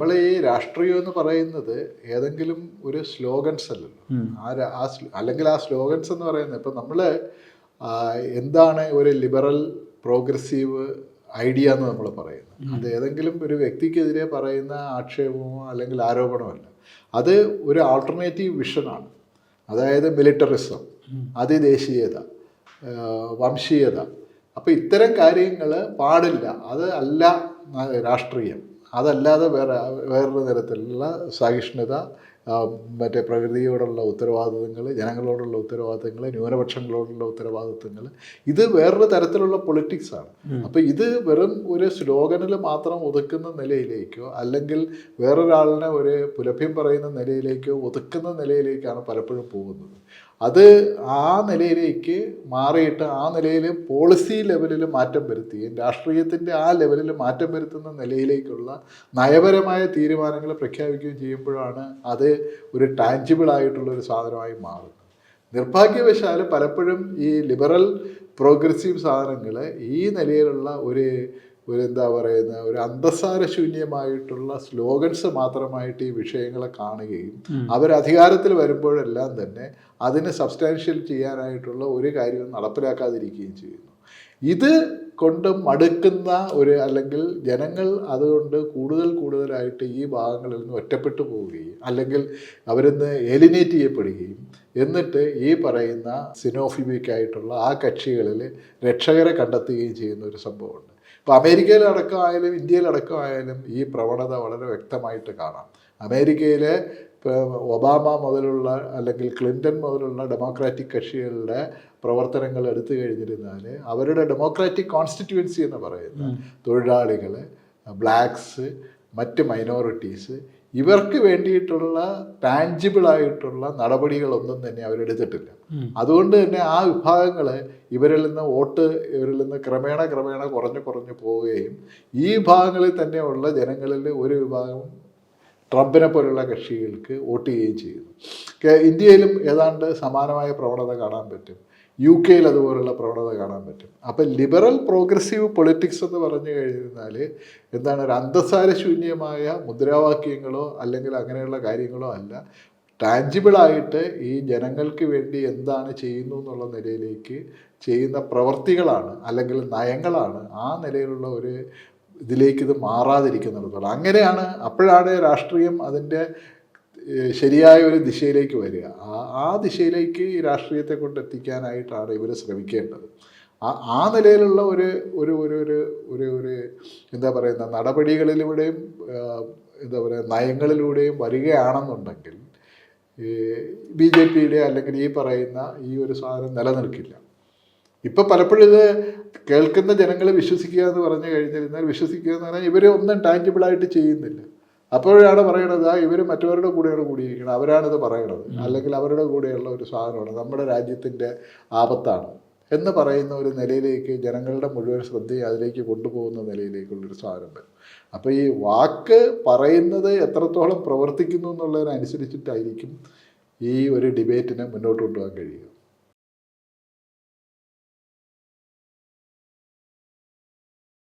നമ്മൾ ഈ രാഷ്ട്രീയം എന്ന് പറയുന്നത് ഏതെങ്കിലും ഒരു സ്ലോഗൻസ് അല്ലല്ലോ. ആ അല്ലെങ്കിൽ ആ സ്ലോഗൻസ് എന്ന് പറയുന്നത് ഇപ്പം നമ്മൾ എന്താണ് ഒരു ലിബറൽ പ്രോഗ്രസീവ് ഐഡിയ എന്ന് നമ്മൾ പറയുന്നത്. അത് ഏതെങ്കിലും ഒരു വ്യക്തിക്കെതിരെ പറയുന്ന ആക്ഷേപമോ അല്ലെങ്കിൽ ആരോപണമോ അല്ല അത് ഒരു ആൾട്ടർനേറ്റീവ് വിഷനാണ് അതായത് മിലിറ്ററിസം അതിദേശീയത. വംശീയത. അപ്പോൾ ഇത്തരം കാര്യങ്ങൾ പാടില്ല. അത് അല്ല രാഷ്ട്രീയം. അതല്ലാതെ വേറെ വേറൊരു തരത്തിലുള്ള സഹിഷ്ണുത മറ്റേ പ്രകൃതിയോടുള്ള ഉത്തരവാദിത്തങ്ങൾ ജനങ്ങളോടുള്ള ഉത്തരവാദിത്തങ്ങൾ ന്യൂനപക്ഷങ്ങളോടുള്ള ഉത്തരവാദിത്തങ്ങൾ ഇത് വേറൊരു തരത്തിലുള്ള പൊളിറ്റിക്സാണ് അപ്പോൾ ഇത് വെറും ഒരു സ്ലോഗനിൽ മാത്രം ഒതുക്കുന്ന നിലയിലേക്കോ അല്ലെങ്കിൽ വേറൊരാളിനെ ഒരു പുലഭ്യം പറയുന്ന നിലയിലേക്കോ ഒതുക്കുന്ന നിലയിലേക്കാണ് പലപ്പോഴും പോകുന്നത്. അത് ആ നിലയിലേക്ക് മാറിയിട്ട് ആ നിലയിൽ പോളിസി ലെവലിൽ മാറ്റം വരുത്തുകയും രാഷ്ട്രീയത്തിന്റെ ആ ലെവലിൽ മാറ്റം വരുത്തുന്ന നിലയിലേക്കുള്ള നയപരമായ തീരുമാനങ്ങൾ പ്രഖ്യാപിക്കുകയും ചെയ്യുമ്പോഴാണ് അത് ഒരു ടാഞ്ചിബിൾ ആയിട്ടുള്ള ഒരു സാധനമായി മാറുന്നത്. നിർഭാഗ്യവശാൽ പലപ്പോഴും ഈ ലിബറൽ പ്രോഗ്രസീവ് സാധനങ്ങൾ ഈ നിലയിലുള്ള ഒരു ഒരു എന്താ പറയുന്ന? ഒരു അന്തസാര ശൂന്യമായിട്ടുള്ള സ്ലോഗൻസ് മാത്രമായിട്ട് ഈ വിഷയങ്ങളെ കാണുകയും അവർ അധികാരത്തിൽ വരുമ്പോഴെല്ലാം തന്നെ അതിന് സബ്സ്റ്റാൻഷ്യൽ ചെയ്യാനായിട്ടുള്ള ഒരു കാര്യവും നടപ്പിലാക്കാതിരിക്കുകയും ചെയ്യുന്നു. ഇത് കൊണ്ട് മടുക്കുന്ന ഒരു അല്ലെങ്കിൽ ജനങ്ങൾ അതുകൊണ്ട് കൂടുതൽ കൂടുതലായിട്ട് ഈ ഭാഗങ്ങളിൽ നിന്ന് ഒറ്റപ്പെട്ടു പോവുകയും അല്ലെങ്കിൽ അവരിന്ന് എലിനേറ്റ് ചെയ്യപ്പെടുകയും എന്നിട്ട് ഈ പറയുന്ന സിനോഫിബിക് ആയിട്ടുള്ള ആ കക്ഷികളിൽ രക്ഷകരെ കണ്ടെത്തുകയും ചെയ്യുന്ന ഒരു സംഭവമുണ്ട്. ഇപ്പോൾ അമേരിക്കയിലടക്കമായാലും ഇന്ത്യയിലടക്കമായാലും ഈ പ്രവണത വളരെ വ്യക്തമായിട്ട് കാണാം. അമേരിക്കയിലെ ഇപ്പോൾ ഒബാമ മുതലുള്ള അല്ലെങ്കിൽ ക്ലിന്റൺ മുതലുള്ള ഡെമോക്രാറ്റിക് കക്ഷികളുടെ പ്രവർത്തനങ്ങൾ എടുത്തു കഴിഞ്ഞിരുന്നാൽ അവരുടെ ഡെമോക്രാറ്റിക് കോൺസ്റ്റിറ്റ്യുവൻസി എന്ന് പറയുന്ന തൊഴിലാളികൾ ബ്ലാക്സ് മറ്റ് മൈനോറിറ്റീസ് ഇവർക്ക് വേണ്ടിയിട്ടുള്ള ടാഞ്ചിബിൾ ആയിട്ടുള്ള നടപടികളൊന്നും തന്നെ അവരെടുത്തിട്ടില്ല. അതുകൊണ്ട് തന്നെ ആ വിഭാഗങ്ങളെ ഇവരിൽ നിന്ന് വോട്ട് ഇവരിൽ നിന്ന് ക്രമേണ ക്രമേണ കുറഞ്ഞു കുറഞ്ഞു പോവുകയും ഈ വിഭാഗങ്ങളിൽ തന്നെയുള്ള ജനങ്ങളിൽ ഒരു വിഭാഗം ട്രംപിനെ പോലുള്ള കക്ഷികൾക്ക് വോട്ട് ചെയ്യുകയും ചെയ്യുന്നു. ഇന്ത്യയിലും ഏതാണ്ട് സമാനമായ പ്രവണത കാണാൻ പറ്റും. യു കെയിൽ അതുപോലുള്ള പ്രവണത കാണാൻ പറ്റും. അപ്പം ലിബറൽ പ്രോഗ്രസീവ് പൊളിറ്റിക്സ് എന്ന് പറഞ്ഞു കഴിഞ്ഞാൽ എന്താണ് ഒരു അന്തസാര ശൂന്യമായ മുദ്രാവാക്യങ്ങളോ അല്ലെങ്കിൽ അങ്ങനെയുള്ള കാര്യങ്ങളോ അല്ല. ടാഞ്ചിബിളായിട്ട് ഈ ജനങ്ങൾക്ക് വേണ്ടി എന്താണ് ചെയ്യുന്നു എന്നുള്ള നിലയിലേക്ക് ചെയ്യുന്ന പ്രവർത്തികളാണ് അല്ലെങ്കിൽ നയങ്ങളാണ് ആ നിലയിലുള്ള ഒരു ഇതിലേക്ക് ഇത് മാറാതിരിക്കുന്നിടത്തോളം അങ്ങനെയാണ് അപ്പോഴാണ് രാഷ്ട്രീയം അതിന്റെ ശരിയായ ഒരു ദിശയിലേക്ക് വരിക. ആ ആ ദിശയിലേക്ക് ഈ രാഷ്ട്രീയത്തെ കൊണ്ട് എത്തിക്കാനായിട്ടാണ് ഇവർ ശ്രമിക്കേണ്ടത്. ആ ആ നിലയിലുള്ള ഒരു ഒരു ഒരു ഒരു ഒരു ഒരു എന്താ പറയുന്ന നടപടികളിലൂടെയും എന്താ പറയുക നയങ്ങളിലൂടെയും വരികയാണെന്നുണ്ടെങ്കിൽ ബി ജെ പിയുടെ അല്ലെങ്കിൽ ഈ പറയുന്ന ഈ ഒരു സാധനം നിലനിൽക്കില്ല. ഇപ്പം പലപ്പോഴും ഇത് കേൾക്കുന്ന ജനങ്ങൾ വിശ്വസിക്കുക എന്ന് പറഞ്ഞു കഴിഞ്ഞിരുന്നാൽ വിശ്വസിക്കുക എന്ന് പറഞ്ഞാൽ ഇവർ ഒന്നും ടാഞ്ചിബിളായിട്ട് ചെയ്യുന്നില്ല. അപ്പോഴാണ് പറയണത് ആ ഇവർ മറ്റവരുടെ കൂടെയാണ് കൂടിയിരിക്കുന്നത് അവരാണിത് പറയണത്. അല്ലെങ്കിൽ അവരുടെ കൂടെയുള്ള ഒരു സാധനമാണ്. നമ്മുടെ രാജ്യത്തിന്റെ ആപത്താണ് എന്ന് പറയുന്ന ഒരു നിലയിലേക്ക് ജനങ്ങളുടെ മുഴുവൻ ശ്രദ്ധയും അതിലേക്ക് കൊണ്ടുപോകുന്ന നിലയിലേക്കുള്ളൊരു സാധനം വരും. അപ്പോൾ ഈ വാക്ക് പറയുന്നത് എത്രത്തോളം പ്രവർത്തിക്കുന്നു എന്നുള്ളതിനനുസരിച്ചിട്ടായിരിക്കും ഈ ഒരു ഡിബേറ്റിനെ മുന്നോട്ട് കൊണ്ടുപോകാൻ കഴിയുക.